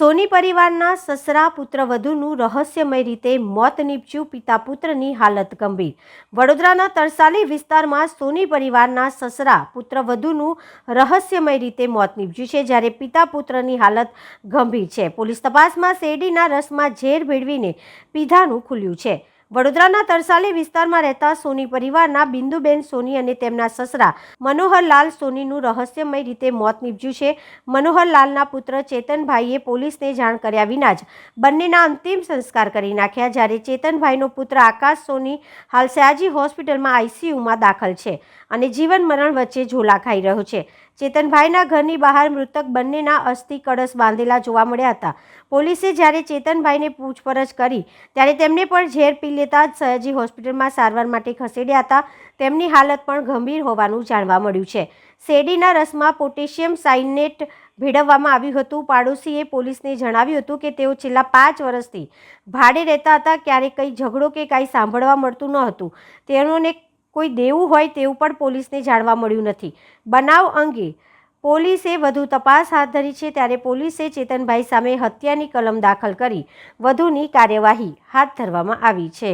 સોની પરિવારના સસરા પુત્રવધુનું રહસ્યમય રીતે મોત નીપજ્યું પિતા પુત્રની હાલત ગંભીર. વડોદરાના તરસાલી વિસ્તારમાં સોની પરિવારના સસરા પુત્રવધુનું રહસ્યમય રીતે મોત નીપજ્યું છે જ્યારે પિતા પુત્રની હાલત ગંભીર છે. પોલીસ તપાસમાં શેરડીના રસમાં ઝેર ભેળવીને પીધાનું ખુલ્યું છે. વડોદરાના તરસાલી વિસ્તારમાં રહેતા સોની પરિવારના બિંદુબેન સોની અને તેમના સસરા મનોહરલાલ સોનીનું રહસ્યમય રીતે મોત નીપજ્યું છે. મનોહરલાલના પુત્ર ચેતનભાઈએ પોલીસને જાણ કર્યા વિના જ બંનેના અંતિમ સંસ્કાર કરી નાખ્યા, જ્યારે ચેતનભાઈનો પુત્ર આકાશ સોની હાલ સયાજી હોસ્પિટલમાં આઈસીયુમાં દાખલ છે અને જીવન મરણ વચ્ચે ઝોલા ખાઈ રહ્યો છે. ચેતનભાઈના ઘરની બહાર મૃતક બંનેના અસ્થિ કળશ બાંધેલા જોવા મળ્યા હતા. પોલીસે જ્યારે ચેતનભાઈને પૂછપરછ કરી, ત્યારે તેમને પણ ઝેર પી લેતા જ સયાજી હોસ્પિટલમાં સારવાર માટે ખસેડ્યા હતા. તેમની હાલત પણ ગંભીર હોવાનું જાણવા મળ્યું છે. શેરડીના રસમાં પોટેશિયમ સાઇનેટ ભેળવવામાં આવ્યું હતું. પાડોશીએ પોલીસને જણાવ્યું હતું કે તેઓ છેલ્લા પાંચ વર્ષથી ભાડે રહેતા હતા. ક્યારેક કંઈ ઝઘડો કે કાંઈ સાંભળવા મળતું ન હતું. તેઓને કોઈ દેવું હોય તેવું પણ પોલીસને જાણવા મળ્યું નથી. બનાવ અંગે પોલીસે વધુ તપાસ હાથ ધરી છે ત્યારે પોલીસે ચેતનભાઈ સામે હત્યાની કલમ દાખલ કરી વધુની કાર્યવાહી હાથ ધરવામાં આવી છે.